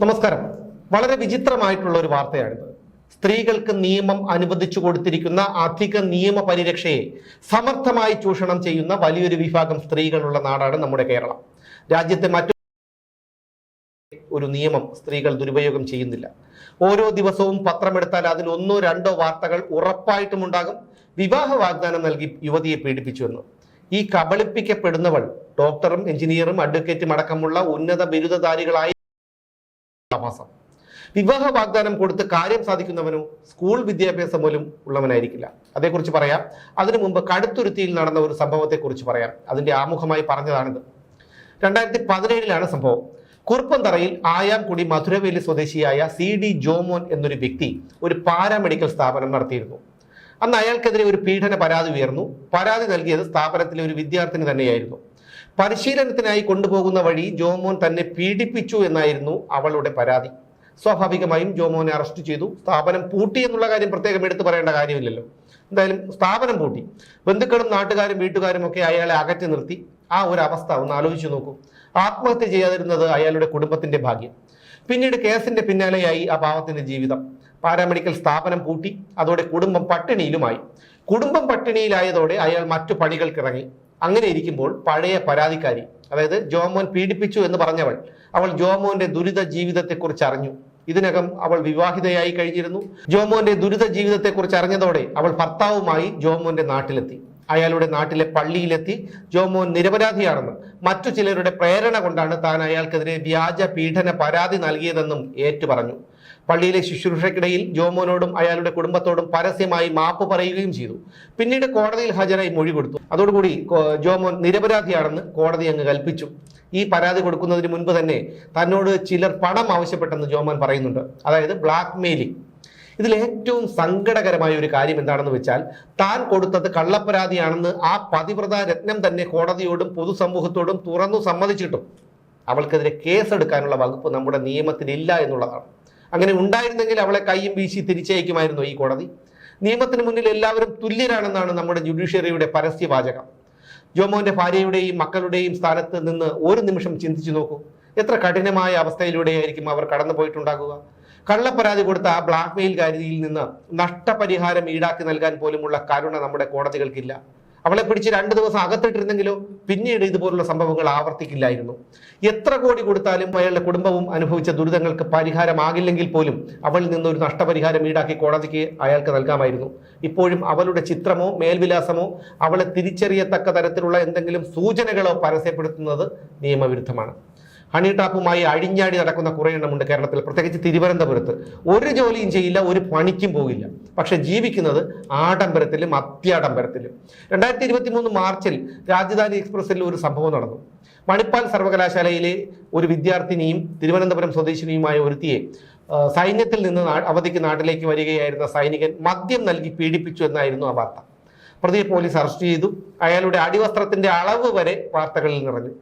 നമസ്കാരം. വളരെ വിചിത്രമായിട്ടുള്ള ഒരു വാർത്തയാണിത്. സ്ത്രീകൾക്ക് നിയമം അനുവദിച്ചു കൊടുത്തിരിക്കുന്ന അധിക നിയമ പരിരക്ഷയെ സമർത്ഥമായി ചൂഷണം ചെയ്യുന്ന വലിയൊരു വിഭാഗം സ്ത്രീകളുള്ള നാടാണ് നമ്മുടെ കേരളം. രാജ്യത്തെ മറ്റു ഒരു നിയമം സ്ത്രീകൾ ദുരുപയോഗം ചെയ്യുന്നില്ല. ഓരോ ദിവസവും പത്രമെടുത്താൽ അതിൽ ഒന്നോ രണ്ടോ വാർത്തകൾ ഉറപ്പായിട്ടും ഉണ്ടാകും. വിവാഹ വാഗ്ദാനം നൽകി യുവതിയെ പീഡിപ്പിച്ചുവെന്ന് ഈ കബളിപ്പിക്കപ്പെടുന്നവൾ ഡോക്ടറും എഞ്ചിനീയറും അഡ്വക്കേറ്റും അടക്കമുള്ള ഉന്നത ബിരുദധാരികളായ ആവാസം വിവാഹ വാഗ്ദാനം കൊടുത്ത് കാര്യം സാധിക്കുന്നവനോ സ്കൂൾ വിദ്യാഭ്യാസം പോലും ഉള്ളവനായിരിക്കില്ല. അതേക്കുറിച്ച് പറയാം. അതിനു മുമ്പ് കടുത്തുരുത്തിയിൽ നടന്ന ഒരു സംഭവത്തെക്കുറിച്ച് പറയാം. അതിന്റെ ആമുഖമായി പറഞ്ഞതാണിത്. രണ്ടായിരത്തി പതിനേഴിലാണ് സംഭവം. കുറുപ്പന്തറയിൽ ആയാംകുടി മധുരവേലി സ്വദേശിയായ സി ഡി ജോമോൻ എന്നൊരു വ്യക്തി ഒരു പാരാമെഡിക്കൽ സ്ഥാപനം നടത്തിയിരുന്നു. അന്ന് അയാൾക്കെതിരെ ഒരു പീഡന പരാതി ഉയർന്നു. പരാതി നൽകിയത് സ്ഥാപനത്തിലെ ഒരു വിദ്യാർത്ഥിനി തന്നെയായിരുന്നു. പരിശീലനത്തിനായി കൊണ്ടുപോകുന്ന വഴി ജോമോൻ തന്നെ പീഡിപ്പിച്ചു എന്നായിരുന്നു അവളുടെ പരാതി. സ്വാഭാവികമായും ജോമോനെ അറസ്റ്റ് ചെയ്തു. സ്ഥാപനം പൂട്ടി എന്നുള്ള കാര്യം പ്രത്യേകം എടുത്തു പറയേണ്ട കാര്യമില്ലല്ലോ. എന്തായാലും സ്ഥാപനം പൂട്ടി. ബന്ധുക്കളും നാട്ടുകാരും വീട്ടുകാരും ഒക്കെ അയാളെ അകറ്റി നിർത്തി. ആ ഒരു അവസ്ഥ ഒന്ന് ആലോചിച്ചു നോക്കൂ. ആത്മഹത്യ ചെയ്യാതിരുന്നത് അയാളുടെ കുടുംബത്തിന്റെ ഭാഗ്യം. പിന്നീട് കേസിന്റെ പിന്നാലെയായി ആ പാവത്തിന്റെ ജീവിതം. പാരാമെഡിക്കൽ സ്ഥാപനം പൂട്ടി. അതോടെ കുടുംബം പട്ടിണിയിലുമായി. കുടുംബം പട്ടിണിയിലായതോടെ അയാൾ മറ്റു പണികൾക്കിറങ്ങി. അങ്ങനെ ഇരിക്കുമ്പോൾ പഴയ പരാതിക്കാരി അതായത് ജോമോൻ പീഡിപ്പിച്ചു എന്ന് പറഞ്ഞവൾ അവൾ ജോമോന്റെ ദുരിത ജീവിതത്തെക്കുറിച്ച് അറിഞ്ഞു. ഇതിനകം അവൾ വിവാഹിതയായി കഴിഞ്ഞിരുന്നു. ജോമോന്റെ ദുരിത ജീവിതത്തെക്കുറിച്ച് അറിഞ്ഞതോടെ അവൾ ഭർത്താവുമായി ജോമോന്റെ നാട്ടിലെത്തി. അയാളുടെ നാട്ടിലെ പള്ളിയിലെത്തി ജോമോൻ നിരപരാധിയാണെന്നും മറ്റു ചിലരുടെ പ്രേരണ കൊണ്ടാണ് താൻ അയാൾക്കെതിരെ വ്യാജ പീഡന പരാതി നൽകിയതെന്നും ഏറ്റുപറഞ്ഞു. പള്ളിയിലെ ശുശ്രൂഷയ്ക്കിടയിൽ ജോമോനോടും അയാളുടെ കുടുംബത്തോടും പരസ്യമായി മാപ്പ് പറയുകയും ചെയ്തു. പിന്നീട് കോടതിയിൽ ഹാജരായി മൊഴി കൊടുത്തു. അതോടുകൂടി ജോമോൻ നിരപരാധിയാണെന്ന് കോടതി അങ്ങ് കൽപ്പിച്ചു. ഈ പരാതി കൊടുക്കുന്നതിന് മുൻപ് തന്നെ തന്നോട് ചിലർ പണം ആവശ്യപ്പെട്ടെന്ന് ജോമോൻ പറയുന്നുണ്ട്. അതായത് ബ്ലാക്ക് മെയിലിംഗ് ഇതിൽ ഏറ്റവും സങ്കടകരമായ ഒരു കാര്യം എന്താണെന്ന് വെച്ചാൽ താൻ കൊടുത്തത് കള്ളപ്പരാതിയാണെന്ന് ആ പതിവ്രത രത്നം തന്നെ കോടതിയോടും പൊതുസമൂഹത്തോടും തുറന്നു സമ്മതിച്ചിട്ടും അവൾക്കെതിരെ കേസെടുക്കാനുള്ള വകുപ്പ് നമ്മുടെ നിയമത്തിലില്ല എന്നുള്ളതാണ്. അങ്ങനെ ഉണ്ടായിരുന്നെങ്കിൽ അവളെ കൈയും വീശി തിരിച്ചയക്കുമായിരുന്നു ഈ കോടതി. നിയമത്തിന് മുന്നിൽ എല്ലാവരും തുല്യരാണെന്നാണ് നമ്മുടെ ജുഡീഷ്യറിയുടെ പരസ്യവാചകം ജോമോന്റെ ഭാര്യയുടെയും മക്കളുടെയും സ്ഥാനത്ത് നിന്ന് ഒരു നിമിഷം ചിന്തിച്ചു നോക്കൂ. എത്ര കഠിനമായ അവസ്ഥയിലൂടെയായിരിക്കും അവർ കടന്നു പോയിട്ടുണ്ടാകുക. കള്ളപ്പരാതി കൊടുത്ത ആ ബ്ലാക്ക് മെയിൽകാരിയിൽ നിന്ന് നഷ്ടപരിഹാരം ഈടാക്കി നൽകാൻ പോലുമുള്ള കരുണ നമ്മുടെ കോടതികൾക്കില്ല. അവളെ പിടിച്ച് രണ്ട് ദിവസം അകത്തിട്ടിരുന്നെങ്കിലോ പിന്നീട് ഇതുപോലുള്ള സംഭവങ്ങൾ ആവർത്തിക്കില്ലായിരുന്നു. എത്ര കോടി കൊടുത്താലും അയാളുടെ കുടുംബവും അനുഭവിച്ച ദുരിതങ്ങൾക്ക് പരിഹാരമാകില്ലെങ്കിൽ പോലും അവളിൽ നിന്ന് ഒരു നഷ്ടപരിഹാരം ഈടാക്കി കോടതിക്ക് അയാൾക്ക് നൽകാമായിരുന്നു. ഇപ്പോഴും അവളുടെ ചിത്രമോ മേൽവിലാസമോ അവളെ തിരിച്ചറിയത്തക്ക തരത്തിലുള്ള എന്തെങ്കിലും സൂചനകളോ പരസ്യപ്പെടുത്തുന്നത് നിയമവിരുദ്ധമാണ്. ഹണി ടാപ്പുമായി അഴിഞ്ഞാടി നടക്കുന്ന കുറേ എണ്ണമുണ്ട് കേരളത്തിൽ. പ്രത്യേകിച്ച് തിരുവനന്തപുരത്ത്. ഒരു ജോലിയും ചെയ്യില്ല ഒരു പണിക്കും പോകില്ല. പക്ഷെ ജീവിക്കുന്നത് ആഡംബരത്തിലും അത്യാഡംബരത്തിലും. രണ്ടായിരത്തി ഇരുപത്തി മൂന്ന് മാർച്ചിൽ രാജധാനി എക്സ്പ്രസിൽ ഒരു സംഭവം നടന്നു. മണിപ്പാൽ സർവകലാശാലയിലെ ഒരു വിദ്യാർത്ഥിനിയും തിരുവനന്തപുരം സ്വദേശിനിയുമായ ഒരുത്തിയെ സൈന്യത്തിൽ നിന്ന് അവധിക്ക് നാട്ടിലേക്ക് വരികയായിരുന്ന സൈനികൻ മദ്യം നൽകി പീഡിപ്പിച്ചു എന്നായിരുന്നു ആ വാർത്ത. പ്രതിയെ പോലീസ് അറസ്റ്റ് ചെയ്തു. അയാളുടെ അടിവസ്ത്രത്തിന്റെ അളവ് വരെ വാർത്തകളിൽ നിറഞ്ഞു.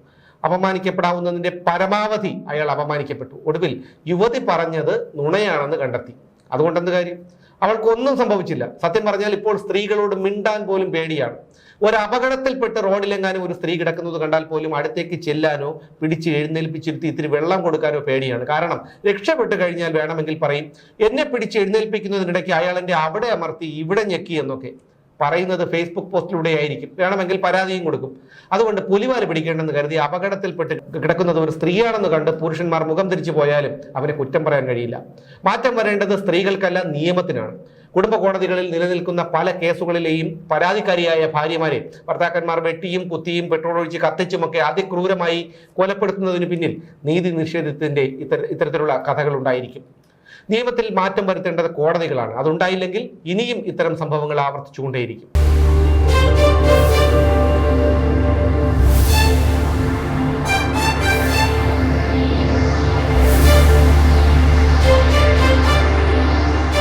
അപമാനിക്കപ്പെടാവുന്നതിന്റെ പരമാവധി അയാൾ അപമാനിക്കപ്പെട്ടു. ഒടുവിൽ യുവതി പറഞ്ഞത് നുണയാണെന്ന് കണ്ടെത്തി. അതുകൊണ്ടെന്ത് കാര്യം? അവൾക്കൊന്നും സംഭവിച്ചില്ല. സത്യം പറഞ്ഞാൽ ഇപ്പോൾ സ്ത്രീകളോട് മിണ്ടാൻ പോലും പേടിയാണ്. ഒരു അപകടത്തിൽപ്പെട്ട് റോഡിലെങ്ങാനും ഒരു സ്ത്രീ കിടക്കുന്നത് കണ്ടാൽ പോലും അടുത്തേക്ക് ചെല്ലാനോ പിടിച്ച് എഴുന്നേൽപ്പിച്ചിരുത്തി ഇത്തിരി വെള്ളം കൊടുക്കാനോ പേടിയാണ്. കാരണം രക്ഷപ്പെട്ട് കഴിഞ്ഞാൽ വേണമെങ്കിൽ പറയും എന്നെ പിടിച്ച് എഴുന്നേൽപ്പിക്കുന്നതിനിടയ്ക്ക് അയാൾ എന്റെ അവിടെ അമർത്തി ഇവിടെ ഞെക്കി എന്നൊക്കെ. പറയുന്നത് ഫേസ്ബുക്ക് പോസ്റ്റിലൂടെ ആയിരിക്കും. വേണമെങ്കിൽ പരാതിയും കൊടുക്കും. അതുകൊണ്ട് പുലിവാൽ പിടിക്കേണ്ടെന്ന് കരുതി അപകടത്തിൽപ്പെട്ട് കിടക്കുന്നത് ഒരു സ്ത്രീയാണെന്ന് കണ്ട് പുരുഷന്മാർ മുഖം തിരിച്ചു പോയാലും അവരെ കുറ്റം പറയാൻ കഴിയില്ല. മാറ്റം വരേണ്ടത് സ്ത്രീകൾക്കല്ല നിയമത്തിനാണ്. കുടുംബ കോടതികളിൽ നിലനിൽക്കുന്ന പല കേസുകളിലെയും പരാതിക്കാരിയായ ഭാര്യമാരെ ഭർത്താക്കന്മാർ വെട്ടിയും കുത്തിയും പെട്രോൾ ഒഴിച്ച് കത്തിച്ചുമൊക്കെ അതിക്രൂരമായി കൊലപ്പെടുത്തുന്നതിന് പിന്നിൽ നീതി നിഷേധത്തിന്റെ ഇത്തര ഇത്തരത്തിലുള്ള കഥകൾ ഉണ്ടായിരിക്കും. നിയമത്തിൽ മാറ്റം വരുത്തേണ്ടത് കോടതികളാണ്. അതുണ്ടായില്ലെങ്കിൽ ഇനിയും ഇത്തരം സംഭവങ്ങൾ ആവർത്തിച്ചുകൊണ്ടേയിരിക്കും.